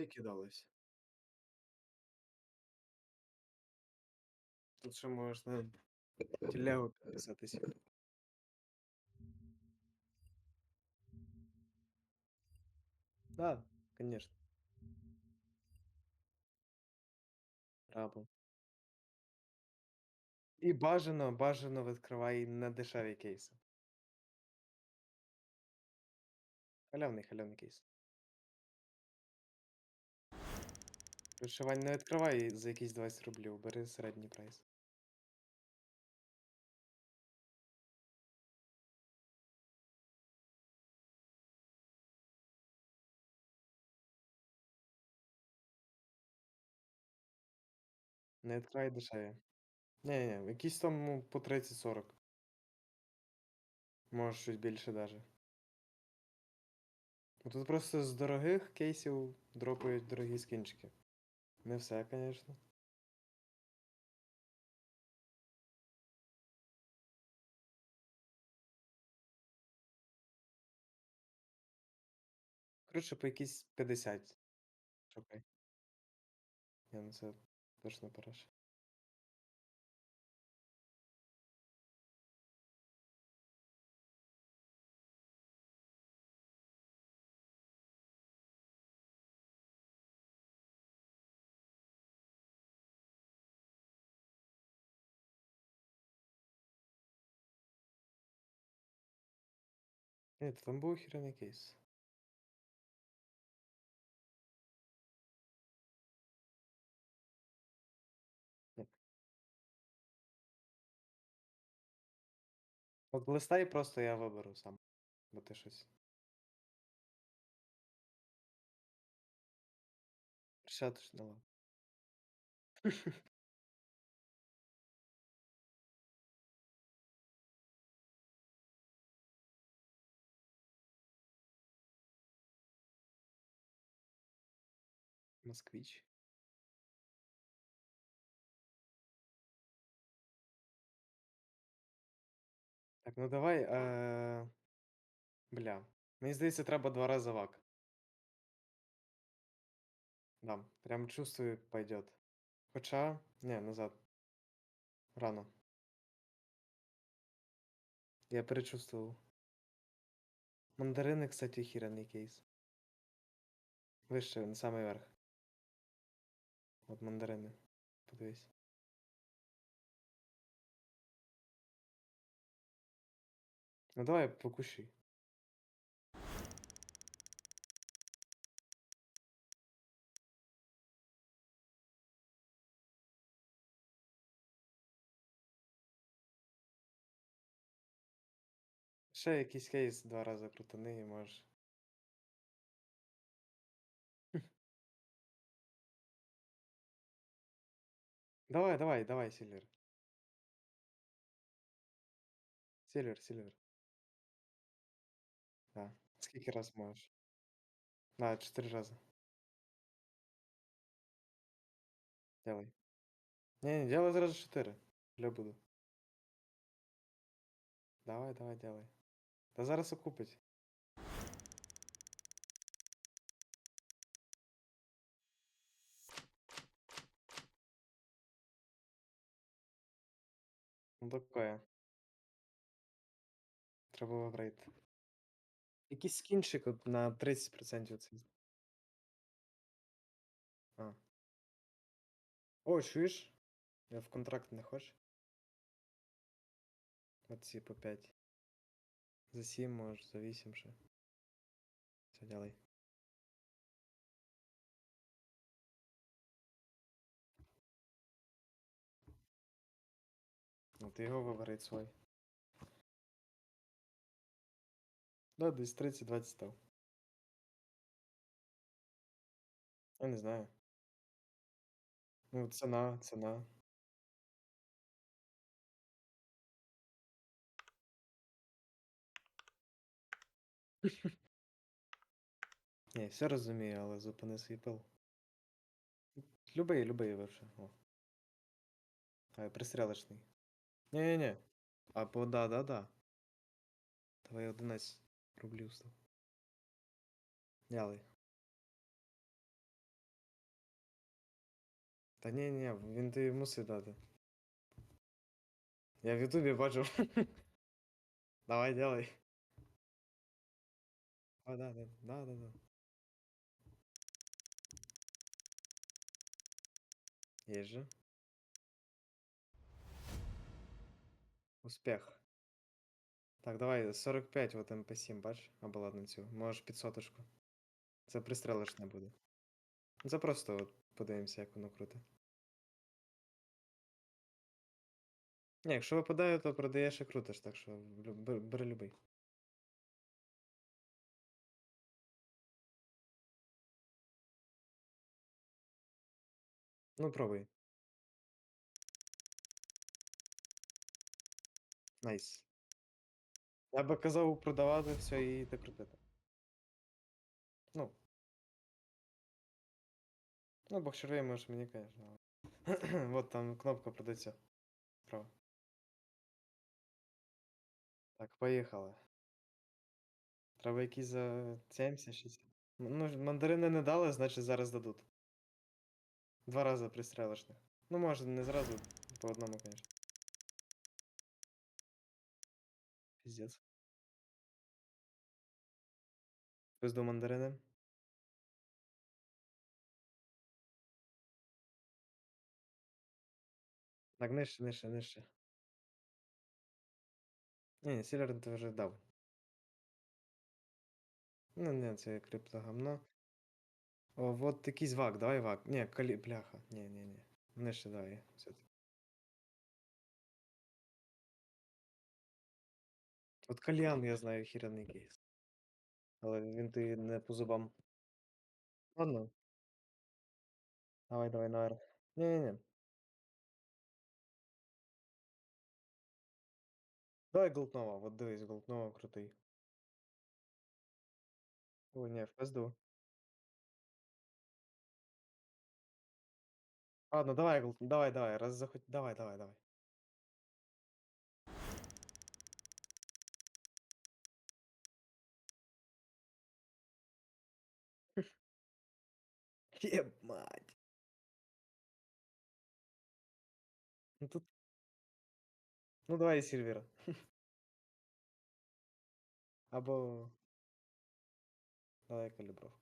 Скільки далось? Тут ще можна телегу підписатися. Да, конечно. Рабом. І бажано, бажано відкривай не дешеві кейси. Халявний, халявний кейс. Лучше, Вань, не відкривай за якісь 20 рублів, бери середній прайс. Не відкривай дешеві. Ні-ні, якісь там ну, по 30-40. Може щось більше даже. Ну, Тут просто з дорогих кейсів дропають дорогі скінчики. Не все, звісно. Коротше, по якісь 50. Шукай. Я на це точно параш. Ні, там був охеренний кейс. От листай просто я виберу сам. Бо ти щось. Присядеш дала. Москвич. Так, ну давай. Е... Бля. Мені здається, треба два рази вак. Да, прям чувствую, пойдет. Хоча. Не, назад. Рано. Я перечувствовал. Мандарини, кстати, охеренний кейс. Вище, на самий верх. От мандарини. Подивись. Ну давай покушай. Ще якийсь кейс два рази крутани і можеш. Давай, давай, давай, Сильвер. Сильвер, Сильвер. Да. Скільки раз можеш? Да, чотири рази. Делай. Не, не, делай зразу чотири. Бля буду. Давай, давай, делай. Та зараз окупить. Такое. Треба вибрати. Якийсь скінчик от на 30% оцей. А. О, чуєш? Я в контракт не хочу. Оці по 5. За 7, може, за 8 ще. Все, делай. Ну ти його виберіть свій. Да, десь 30-20 став. Я не знаю. Ну, ціна, ціна. Ні, все розумію, але зупини свій пил. Любий, любий вообще. О. А, пристрілочний. Ні-ні-ні. А по да, да, да. Давай 11 рублів став. Дялий. Та ні, ні, він тобі мусить дати. Я в Ютубі бачу. Давай, делай. А, да, да, да, да, да. Есть же. Успех. Так, давай 45 от МП7, бач? Або ладно цю. Можеш під соточку. Це пристрелиш не буде. Це просто от подивимося, як воно круте. Ні, якщо випадає, то продаєш і крутиш, так що бери любий. Ну, пробуй. Найс. Я би казав продавати все і йти крутити. Ну. Ну, бог червей можеш мені, конечно. Вот там кнопка продається. Справа. Так, поїхали. Треба якісь за 70 60. Ну, мандарини не дали, значить зараз дадуть. Два рази пристрелишних. Ну, може, не зразу, по одному, конечно. Пиздец. Пизду мандарини. Так, нижче, нижче, нижче. Ні, ні, сілер ти вже дав. Ну, ні, це крипто гамно. О, вот якийсь вак, давай вак. Ні, калі... бляха. Ні, ні, ні. Нижче давай. Все. От кальян, я знаю, хіряний кейс. Але він ти не по зубам. Ладно. Давай, давай, наверх. Ні, ні, ні. Давай Голтнова, от дивись, Голтнова крутий. О, ні, в пизду. Ладно, давай, давай, давай, раз захоть... Давай, давай, давай. Ебать. Ну тут... Ну давай Сильвера. Або... Давай калібров.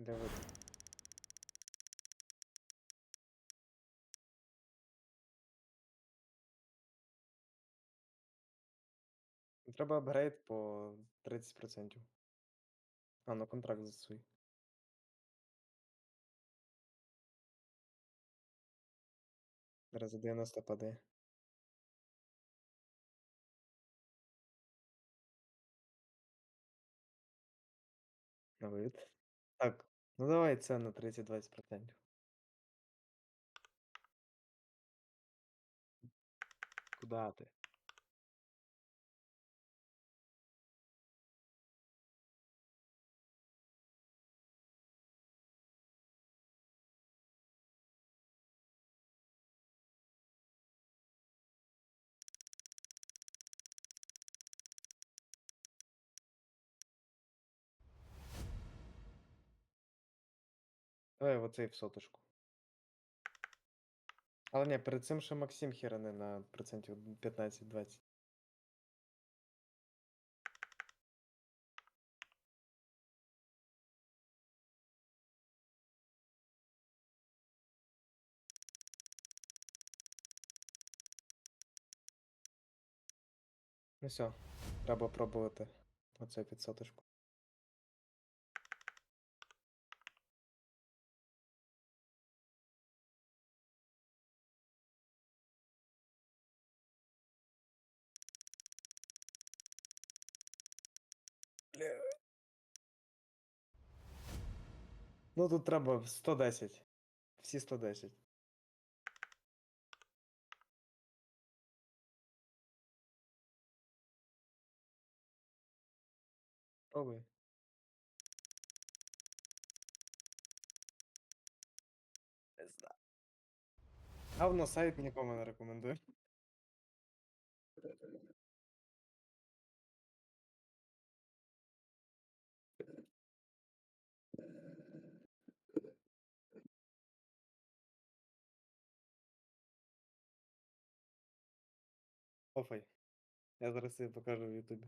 Для вот. Треба апгрейд по 30%. А, ну контракт за свій. Зараз за 90 падає. На вид. Так, ну давай це на 30-20%. Куда ти? Давай оцей в соточку. Але ні, перед цим ще Максим херани на процентів 15-20. Ну все, треба пробувати оце під Ну тут треба 110. Всі 110. Пробуй. Пизда. Говно сайт нікому не рекомендую. Офай. Я зараз тобі покажу в Ютубі.